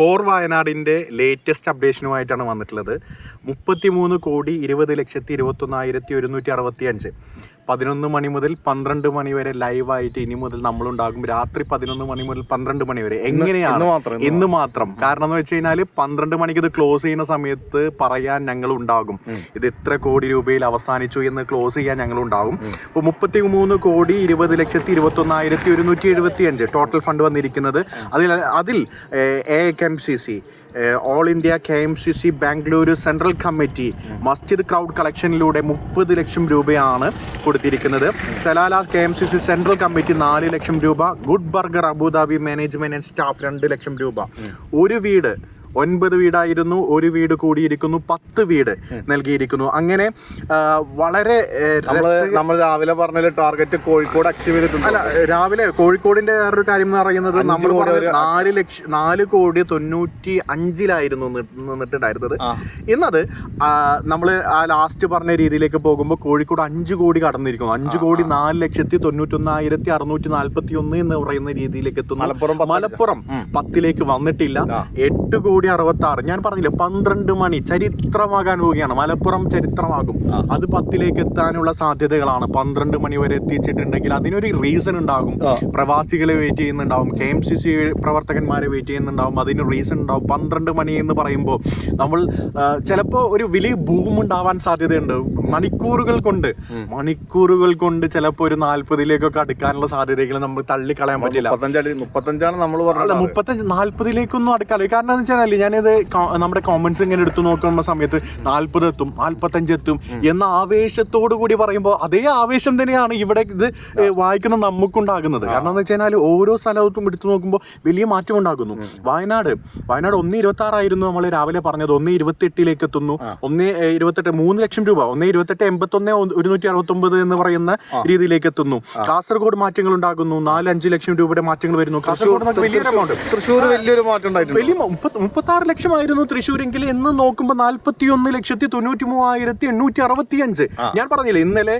Four വയനാടിന്റെ latest അപ്ഡേഷനുമായിട്ടാണ് വന്നിട്ടുള്ളത്. മുപ്പത്തി മൂന്ന് കോടി ഇരുപത് ലക്ഷത്തി ഇരുപത്തൊന്നായിരത്തി ഒരുന്നൂറ്റി അറുപത്തി അഞ്ച് പതിനൊന്ന് മണി മുതൽ പന്ത്രണ്ട് മണി വരെ ലൈവായിട്ട് ഇനി മുതൽ നമ്മൾ ഉണ്ടാകും രാത്രി പതിനൊന്ന് മണി മുതൽ പന്ത്രണ്ട് മണി വരെ. എങ്ങനെയാണ്? ഇന്ന് മാത്രം, കാരണം എന്ന് വെച്ച് കഴിഞ്ഞാൽ പന്ത്രണ്ട് മണിക്ക് ഇത് ക്ലോസ് ചെയ്യുന്ന സമയത്ത് പറയാൻ ഞങ്ങൾ ഉണ്ടാകും ഇത് ഇത്ര കോടി രൂപയിൽ അവസാനിച്ചു എന്ന് ക്ലോസ് ചെയ്യാൻ ഞങ്ങൾ ഉണ്ടാകും അപ്പോൾ മുപ്പത്തി മൂന്ന് കോടി ഇരുപത് ലക്ഷത്തി ഇരുപത്തി ഒന്നായിരത്തി ഒരുന്നൂറ്റി എഴുപത്തി അഞ്ച് ടോട്ടൽ ഫണ്ട് വന്നിരിക്കുന്നത്. അതിൽ അതിൽ A M C C all India K M C C Bengaluru central committee Masjid crowd കളക്ഷനിലൂടെ മുപ്പത് ലക്ഷം രൂപയാണ് കൊടുത്തിരിക്കുന്നത്. Salalah K M C C central committee നാല് ലക്ഷം രൂപ good burger Abu Dhabi management and staff രണ്ട് ലക്ഷം രൂപ. ഒരു വീട് ഒൻപത് വീടായിരുന്നു ഒരു വീട് കൂടിയിരിക്കുന്നു പത്ത് വീട് നൽകിയിരിക്കുന്നു. അങ്ങനെ വളരെ നമ്മൾ രാവിലെ പറഞ്ഞ ടാർഗറ്റ് കോഴിക്കോട് അച്ചീവ് ചെയ്തിട്ടുണ്ട്? അല്ല രാവിലെ കോഴിക്കോടിന്റെ വേറൊരു കാര്യം എന്ന് പറയുന്നത് നമ്മൾ നാല് ലക്ഷം നാല് കോടി തൊണ്ണൂറ്റി അഞ്ചിലായിരുന്നു നിന്നിട്ടുണ്ടായിരുന്നത്. ഇന്നത് നമ്മൾ ആ ലാസ്റ്റ് പറഞ്ഞ രീതിയിലേക്ക് പോകുമ്പോൾ കോഴിക്കോട് അഞ്ച് കോടി കടന്നിരിക്കുന്നു. അഞ്ച് കോടി നാല് ലക്ഷത്തി തൊണ്ണൂറ്റി ഒന്നായിരത്തി അറുന്നൂറ്റി നാൽപ്പത്തി ഒന്ന് എന്ന് പറയുന്ന രീതിയിലേക്ക് എത്തുന്നു. മലപ്പുറം പത്തിലേക്ക് വന്നിട്ടില്ല. എട്ട് കോടി അറുപത്തി ആറ് ഞാൻ പറഞ്ഞില്ലേ പന്ത്രണ്ട് മണി ചരിത്രമാകാൻ പോവുകയാണ്. മലപ്പുറം ചരിത്രമാകും. അത് പത്തിലേക്ക് എത്താനുള്ള സാധ്യതകളാണ്. പന്ത്രണ്ട് മണി വരെ എത്തിച്ചിട്ടുണ്ടെങ്കിൽ അതിനൊരു റീസൺ ഉണ്ടാകും. പ്രവാസികളെ വെയിറ്റ് ചെയ്യുന്നുണ്ടാവും. കെ എം സി സി പ്രവർത്തകന്മാരെ വെയിറ്റ് ചെയ്യുന്നുണ്ടാവും. അതിന് റീസൺ ഉണ്ടാവും. പന്ത്രണ്ട് മണി എന്ന് പറയുമ്പോൾ നമ്മൾ ചിലപ്പോൾ ഒരു വലിയ ബൂം ഉണ്ടാവാൻ സാധ്യതയുണ്ട്. മണിക്കൂറുകൾ കൊണ്ട്. മണിക്കൂറുകൾ കൊണ്ട് ചിലപ്പോൾ ഒരു നാല്പതിലേക്കൊക്കെ അടുക്കാനുള്ള സാധ്യതകൾ നമ്മൾ തള്ളിക്കളയാൻ പറ്റില്ല. മുപ്പത്തഞ്ചാണ് നമ്മൾ പറഞ്ഞത്. മുപ്പത്തഞ്ച് നാല്പതിലേക്കൊന്നും അടുക്കാൻ കാരണം എന്താ വെച്ചാൽ ഞാനിത് ക- നമ്മുടെ കോമൻസ് ഇങ്ങനെ എടുത്തു നോക്കുന്ന സമയത്ത് നാല്പത് എത്തും നാല്പത്തഞ്ച് എത്തും എന്ന ആവേശത്തോടു കൂടി പറയുമ്പോൾ അതേ ആവേശം തന്നെയാണ് ഇവിടെ ഇത് വായിക്കുന്ന നമുക്കുണ്ടാകുന്നത്. കാരണം എന്ന് വെച്ച് കഴിഞ്ഞാൽ ഓരോ സ്ഥലത്തും എടുത്തു നോക്കുമ്പോൾ വലിയ മാറ്റം ഉണ്ടാകുന്നു വയനാട് വയനാട് ഒന്ന് ഇരുപത്തി ആറായിരുന്നു നമ്മൾ രാവിലെ പറഞ്ഞത്. ഒന്ന് ഇരുപത്തി എട്ടിലേക്ക് എത്തുന്നു ഒന്ന് ഇരുപത്തെട്ട് മൂന്ന് ലക്ഷം രൂപ. ഒന്ന് ഇരുപത്തെട്ട് എൺപത്തൊന്ന് ഒരുന്നൂറ്റി അറുപത്തി ഒമ്പത് എന്ന് പറയുന്ന രീതിയിലേക്ക് എത്തുന്നു. കാസർഗോഡ് മാറ്റങ്ങൾ ഉണ്ടാകുന്നു നാല് അഞ്ച് ലക്ഷം രൂപയുടെ മാറ്റങ്ങൾ വരുന്നു. കാസർഗോഡ് വലിയ വലിയൊരു എമൗണ്ട് തൃശ്ശൂർ വലിയൊരു മാറ്റം ഉണ്ടായിട്ടുണ്ട്. വലിയ മുപ്പത്തി ആറ് ലക്ഷമായിരുന്നു തൃശ്ശൂരെങ്കിൽ എന്ന് നോക്കുമ്പോൾ നാല്പത്തി ഒന്ന് ലക്ഷത്തി തൊണ്ണൂറ്റി മൂവായിരത്തി എണ്ണൂറ്റി അറുപത്തി അഞ്ച് ഞാൻ പറഞ്ഞില്ലേ ഇന്നലെ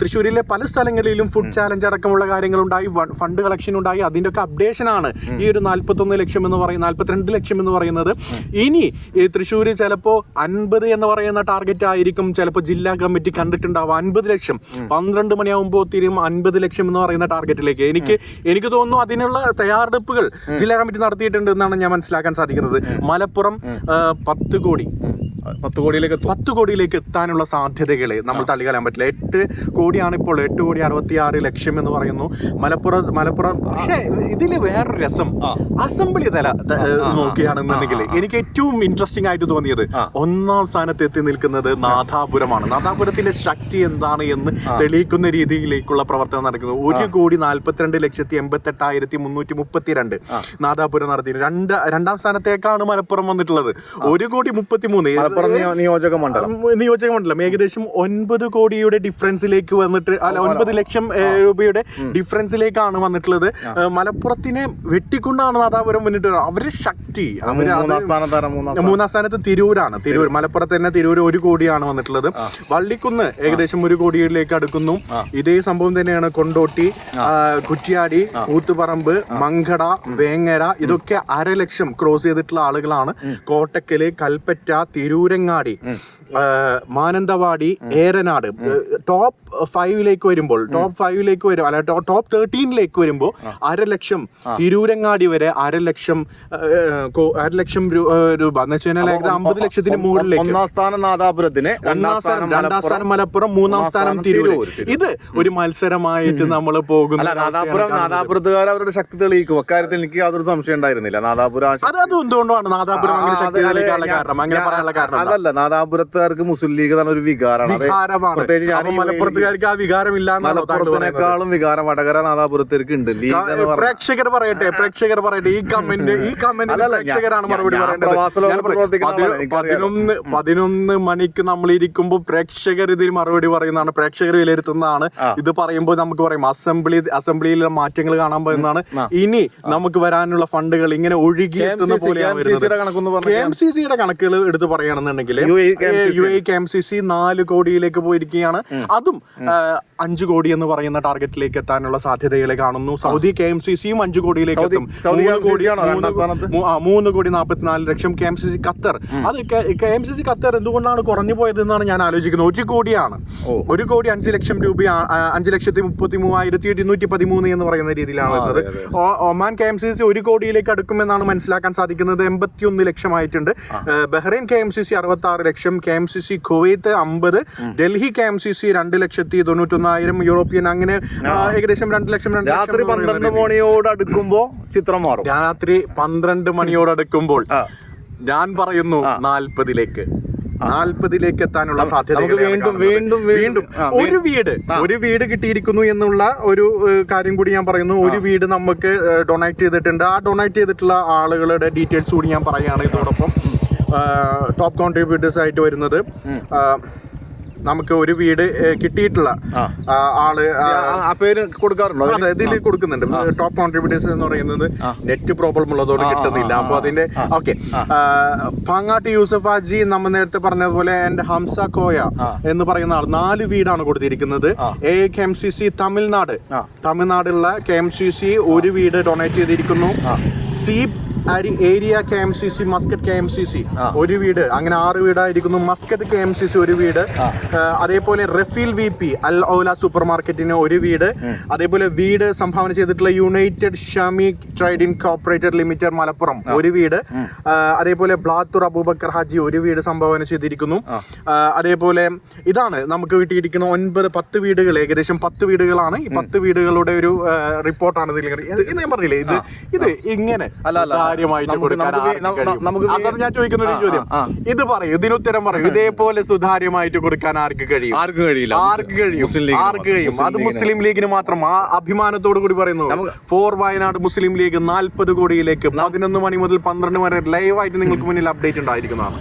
തൃശ്ശൂരിലെ പല സ്ഥലങ്ങളിലും ഫുഡ് ചാലഞ്ച് അടക്കമുള്ള കാര്യങ്ങളുണ്ടായി ഉണ്ടായി ഫണ്ട് കളക്ഷൻ ഉണ്ടായി. അതിന്റെ ഒക്കെ അപ്ഡേഷൻ ആണ് ഈ ഒരു നാല്പത്തൊന്ന് ലക്ഷം എന്ന് പറയുന്ന നാല്പത്തിരണ്ട് ലക്ഷം എന്ന് പറയുന്നത്. ഇനി ഈ ചിലപ്പോ ചിലപ്പോൾ അൻപത് എന്ന് പറയുന്ന ടാർഗറ്റ് ആയിരിക്കും. ചിലപ്പോൾ ജില്ലാ കമ്മിറ്റി കണ്ടിട്ടുണ്ടാവും. അൻപത് ലക്ഷം. പന്ത്രണ്ട് മണിയാകുമ്പോൾ തിരും അൻപത് ലക്ഷം എന്ന് പറയുന്ന ടാർഗറ്റിലേക്ക് എനിക്ക് എനിക്ക് തോന്നുന്നു അതിനുള്ള തയ്യാറെടുപ്പുകൾ ജില്ലാ കമ്മിറ്റി നടത്തിയിട്ടുണ്ട് എന്നാണ് ഞാൻ മനസ്സിലാക്കാൻ സാധിക്കുന്നത്. മലപ്പുറം പത്ത് കോടി. പത്ത് കോടിയിലേക്ക് പത്ത് കോടിയിലേക്ക് എത്താനുള്ള സാധ്യതകളെ നമ്മൾ തള്ളിക്കളയാൻ പറ്റില്ല. എട്ട് കോടിയാണ് ഇപ്പോൾ എട്ട് കോടി അറുപത്തി ആറ് ലക്ഷം എന്ന് പറയുന്നു. മലപ്പുറം മലപ്പുറം പക്ഷേ ഇതിൽ വേറൊരു രസം. അസംബ്ലി തല നോക്കുകയാണെന്നുണ്ടെങ്കിൽ എനിക്ക് ഏറ്റവും ഇൻട്രസ്റ്റിംഗ് ആയിട്ട് തോന്നിയത് ഒന്നാം സ്ഥാനത്ത് എത്തി നിൽക്കുന്നത് നാഥാപുരമാണ് നാഥാപുരത്തിന്റെ ശക്തി എന്താണ് എന്ന് തെളിയിക്കുന്ന രീതിയിലേക്കുള്ള പ്രവർത്തനം നടക്കുന്നത് ഒരു കോടി നാൽപ്പത്തിരണ്ട് ലക്ഷത്തി എൺപത്തി എട്ടായിരത്തി മുന്നൂറ്റി മുപ്പത്തിരണ്ട് നാദാപുരം നടത്തി രണ്ട് രണ്ടാം സ്ഥാനത്തേക്കാണ് മലപ്പുറം വന്നിട്ടുള്ളത്. ഒരു കോടി മുപ്പത്തി മൂന്ന് മലപ്പുറം നിയോ- നിയോജക മണ്ഡലം. നിയോജക മണ്ഡലം. ഏകദേശം ഒൻപത് കോടിയുടെ ഡിഫറൻസിലേക്ക് വന്നിട്ട് അല്ല ഒൻപത് ലക്ഷം രൂപയുടെ ഡിഫറൻസിലേക്കാണ് വന്നിട്ടുള്ളത്. മലപ്പുറത്തിനെ വെട്ടിക്കൊണ്ടാണ് നാദാപുരം മുന്നിട്ട് അവർ ശക്തി. അവർ മൂന്നാം സ്ഥാനത്ത് തിരൂരാണ്. തിരൂർ മലപ്പുറത്ത് തന്നെ തിരൂർ ഒരു കോടിയാണ് വന്നിട്ടുള്ളത്. വള്ളിക്കുന്ന് ഏകദേശം ഒരു കോടിയിലേക്ക് അടുക്കുന്നു. ഇതേ സംഭവം തന്നെയാണ് കൊണ്ടോട്ടി കുറ്റിയാടി കൂത്തുപറമ്പ് മങ്കട വേങ്ങര ഇതൊക്കെ അര ലക്ഷം ക്രോസ് ചെയ്തിട്ടുള്ള ആളുകളാണ് കോട്ടക്കൽ കൽപ്പറ്റ തിരൂരങ്ങാടി ആ, മാനന്തവാടി ഏറനാട് ടോപ്പ് ഫൈവിലേക്ക് വരുമ്പോൾ ടോപ്പ് ഫൈവിലേക്ക് വരും അല്ല ടോപ്പ് തേർട്ടീനിലേക്ക് വരുമ്പോൾ അരലക്ഷം തിരൂരങ്ങാടി വരെ അരലക്ഷം അരലക്ഷം രൂപ. എന്ന് വെച്ച് കഴിഞ്ഞാൽ ഏകദേശം അമ്പത് ലക്ഷത്തിന് മുകളിലേക്ക്. ഒന്നാം സ്ഥാനം നാദാപുരത്തിന് രണ്ടാം സ്ഥാനം രണ്ടാം സ്ഥാനം മലപ്പുറം മൂന്നാം സ്ഥാനം തിരൂർ ഇത് ഒരു മത്സരമായിട്ട് നമ്മൾ പോകുന്ന നാദാപുരം. നാദാപുരത്തുകാർ അവരുടെ ശക്തി തെളിയിക്കും. അക്കാര്യത്തിൽ എനിക്ക് യാതൊരു സംശയം ഉണ്ടായിരുന്നില്ല നാദാപുരം അത് എന്തുകൊണ്ടാണ് നാദാപുരം അങ്ങനെ ശക്തി തെളിയിക്കാനുള്ള കാരണം? അങ്ങനെ പറയാനുള്ള കാരണം? അതല്ല നാദാപുരത്തുകാർക്ക് മുസ്ലിം ലീഗ് തന്നെ ഒരു വികാരമാണ്. പ്രത്യേകിച്ച് ഞാൻ മലപ്പുറത്തുകാർക്ക് ആ വികാരം? മലപ്പുറത്തിനേക്കാളും വികാരം വടകര നാദാപുരത്തേക്ക് ഉണ്ട്. ലീഗ് പ്രേക്ഷകർ പറയട്ടെ പ്രേക്ഷകർ പറയട്ടെ. ഈ കമന്റ് ഈ കമന്റ് പ്രേക്ഷകരാണ് മറുപടി പറയേണ്ടത്. പതിനൊന്ന് പതിനൊന്ന് മണിക്ക് നമ്മൾ ഇരിക്കുമ്പോൾ പ്രേക്ഷകർ ഇതിന് മറുപടി പറയുന്നതാണ്. പ്രേക്ഷകർ വിലയിരുത്തുന്നതാണ്. ഇത് പറയുമ്പോൾ നമുക്ക് പറയും അസംബ്ലി അസംബ്ലിയിലെ മാറ്റങ്ങൾ കാണാൻ പോകുന്നതാണ്. ഇനി നമുക്ക് വരാനുള്ള ഫണ്ടുകൾ ഇങ്ങനെ ഒഴുകി എത്തുന്ന പോലെയാണ്. കെ എം സി സിയുടെ കണക്കുകൾ എടുത്ത് പറയുകയാണെന്നുണ്ടെങ്കിൽ KMCC. U A K M C C നാല് കോടിയിലേക്ക് പോയിരിക്കുകയാണ്. അതും അഞ്ച് കോടി എന്ന് പറയുന്ന ടാർഗറ്റിലേക്ക് എത്താനുള്ള സാധ്യതകളെ കാണുന്നു. സൗദി കെ എം സി സിയും അഞ്ചു കോടിയിലേക്ക് എത്തും. മൂന്ന് കോടി നാൽപ്പത്തിനാല് ലക്ഷം K M C C Qatar. അത് K M C C Qatar എന്തുകൊണ്ടാണ് കുറഞ്ഞു പോയത് എന്നാണ് ഞാൻ ആലോചിക്കുന്നത്. ഒരു കോടിയാണ്. ഒരു കോടി അഞ്ച് ലക്ഷം രൂപ അഞ്ച് ലക്ഷത്തി മുപ്പത്തി മൂവായിരത്തി ഒരുന്നൂറ്റി പതിമൂന്ന് എന്ന് പറയുന്ന രീതിയിലാണ് വരുന്നത്. Oman K M C C ഒരു കോടിയിലേക്ക് അടുക്കുമെന്നാണ് മനസ്സിലാക്കാൻ സാധിക്കുന്നത്. എൺപത്തി ഒന്ന് ലക്ഷമായിട്ടുണ്ട് Bahrain K M C C അറുപത്തി ആറ് ലക്ഷം K M C C Kuwait അമ്പത് Delhi K M C C രണ്ട് ലക്ഷത്തി തൊണ്ണൂറ്റൊന്നായിരം യൂറോപ്യൻ. അങ്ങനെ ഏകദേശം രണ്ട് ലക്ഷം രണ്ട് രാത്രി പന്ത്രണ്ട് മണിയോട് അടുക്കുമ്പോ ചിത്രം മാറും. രാത്രി പന്ത്രണ്ട് മണിയോട് അടുക്കുമ്പോൾ ഞാൻ പറയുന്നു നാൽപ്പതിലേക്ക്. നാൽപ്പതിലേക്ക് എത്താനുള്ള സാധ്യത വീണ്ടും- വീണ്ടും- വീണ്ടും ഒരു വീട് ഒരു വീട് കിട്ടിയിരിക്കുന്നു എന്നുള്ള ഒരു കാര്യം കൂടി ഞാൻ പറയുന്നു. ഒരു വീട് നമുക്ക് ഡൊണേറ്റ് ചെയ്തിട്ടുണ്ട്. ആ ഡൊണേറ്റ് ചെയ്തിട്ടുള്ള ആളുകളുടെ ഡീറ്റെയിൽസ് കൂടി ഞാൻ പറയുകയാണ് ഇതോടൊപ്പം. ടോപ്പ് കോൺട്രിബ്യൂട്ടേഴ്സ് ആയിട്ട് വരുന്നത്. നമുക്ക് ഒരു വീട് കിട്ടിയിട്ടുള്ള ആൾ ആ, പേര് കൊടുക്കാറുണ്ടോ? ഇതിൽ കൊടുക്കുന്നുണ്ട്. ടോപ്പ് കോൺട്രിബ്യൂട്ടേഴ്സ് എന്ന് പറയുന്നത് നെറ്റ് പ്രോബ്ലം ഉള്ളതുകൊണ്ട് കിട്ടുന്നില്ല. അപ്പൊ അതിന്റെ ഓക്കെ പാങ്ങാട്ട് യൂസഫ് ഹാജി നമ്മൾ നേരത്തെ പറഞ്ഞ പോലെ എന്റെ ഹംസ കോയ എന്ന് പറയുന്ന ആൾ നാല് വീടാണ് കൊടുത്തിരിക്കുന്നത്. A K M C C Tamil Nadu. തമിഴ്നാടുള്ള K M C C ഒരു വീട് ഡൊണേറ്റ് ചെയ്തിരിക്കുന്നു. സീപ് അരി- area K M C C Muscat K M C C. ഒരു വീട് അങ്ങനെ ആറ് വീടായിരിക്കുന്നു. Muscat K M C C ഒരു വീട്. അതേപോലെ Rafeel V P Al Ola super മാർക്കറ്റിന് ഒരു വീട്. അതേപോലെ വീട് സംഭാവന ചെയ്തിട്ടുള്ള united Shami trading corporated limited Malappuram ഒരു വീട്. അതേപോലെ ബ്ലാത്തൂർ അബൂബക്കർ ഹാജി ഒരു വീട് സംഭാവന ചെയ്തിരിക്കുന്നു. അതേപോലെ ഇതാണ് നമുക്ക് കിട്ടിയിരിക്കുന്ന ഒൻപത് പത്ത് വീടുകൾ. ഏകദേശം പത്ത് വീടുകളാണ്. ഈ പത്ത് വീടുകളുടെ ഒരു റിപ്പോർട്ടാണ് ഇതിൽ ഇത് ഇത് ഞാൻ പറഞ്ഞില്ലേ? ഇത് ഇത് ഇങ്ങനെ അല്ല, അല്ല. സുതാര്യമായിട്ട് കൊടുക്കാൻ നമുക്ക് ഞാൻ ചോദിക്കുന്ന ഒരു ചോദ്യം. ഇത് പറയൂ ഇതിനുത്തരം പറയൂ. ഇതേപോലെ സുതാര്യമായിട്ട് കൊടുക്കാൻ ആർക്ക് കഴിയും? ആർക്ക് കഴിയില്ല. ആർക്ക് കഴിയും? ആർക്ക് കഴിയും? അത് മുസ്ലിം ലീഗിന് മാത്രം. ആ അഭിമാനത്തോടു കൂടി പറയുന്നു ഫോർ വയനാട് മുസ്ലിം ലീഗ് നാൽപ്പത് കോടിയിലേക്ക് പതിനൊന്ന് മണി മുതൽ പന്ത്രണ്ട് വരെ ലൈവായിട്ട് നിങ്ങൾക്ക് മുന്നിൽ അപ്ഡേറ്റ് ഉണ്ടായിരിക്കുന്നതാണ്.